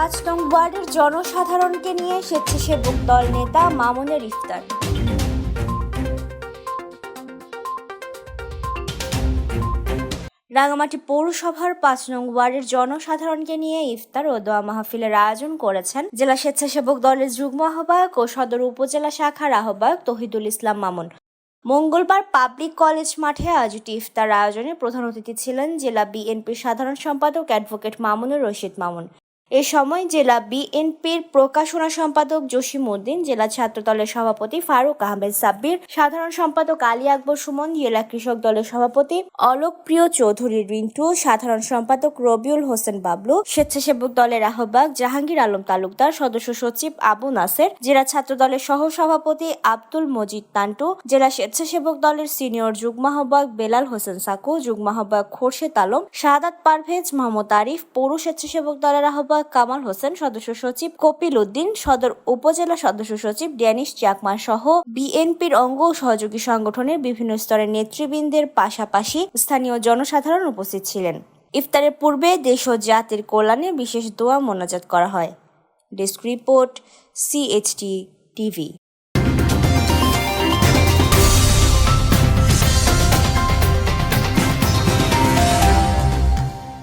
পাঁচ নং ওয়ার্ডের জনসাধারণকে নিয়ে স্বেচ্ছাসেবক দল নেতা মামুনের ইফতার। রাঙামাটি পৌরসভার পাঁচ নং ওয়ার্ডের জনসাধারণকে নিয়ে ইফতার ও দোয়া মাহফিলের আয়োজন করেছেন জেলা স্বেচ্ছাসেবক দলের যুগ্ম আহ্বায়ক ও সদর উপজেলা শাখার আহ্বায়ক তহিদুল ইসলাম মামুন। মঙ্গলবার পাবলিক কলেজ মাঠে আয়োজিত ইফতার আয়োজনে প্রধান অতিথি ছিলেন জেলা বিএনপির সাধারণ সম্পাদক অ্যাডভোকেট মামুনুর রশিদ মামুন। এ সময় জেলা বিএনপির প্রকাশনা সম্পাদক জসিম উদ্দিন, জেলা ছাত্রদলের সভাপতি ফারুক আহমেদ সাব্বির, সাধারণ সম্পাদক আলী আকবর সুমন, জেলা কৃষক দলের সভাপতি অলোকপ্রিয় চৌধুরী রিন্টু, সাধারণ সম্পাদক রবিউল হোসেন বাবলু, স্বেচ্ছাসেবক দলের আহ্বায়ক জাহাঙ্গীর আলম তালুকদার, সদস্য সচিব আবু নাসের, জেলা ছাত্র দলের সহ সভাপতি আব্দুল মজিদ তান্টু জেলা স্বেচ্ছাসেবক দলের সিনিয়র যুগ্ম আহ্বায়ক বেলাল হোসেন সাকু, যুগ্ম আহ্বায়ক খোরশেদ আলম, শাহাদাত পারভেজ মোহাম্মদ আরিফ, পৌর স্বেচ্ছাসেবক দলের আহ্বায়ক কামাল হোসেন সদস্য সচিব, কপিল উদ্দিন সদর উপজেলা সদস্য সচিব, ড্যানিশ চাকমা সহ বিএনপির অঙ্গ সহযোগী সংগঠনের বিভিন্ন স্তরের নেতৃবৃন্দের পাশাপাশি স্থানীয় জনসাধারণ উপস্থিত ছিলেন। ইফতারের পূর্বে দেশ ও জাতির কল্যাণে বিশেষ দোয়া মোনাজাত করা হয়। Desk report CHT TV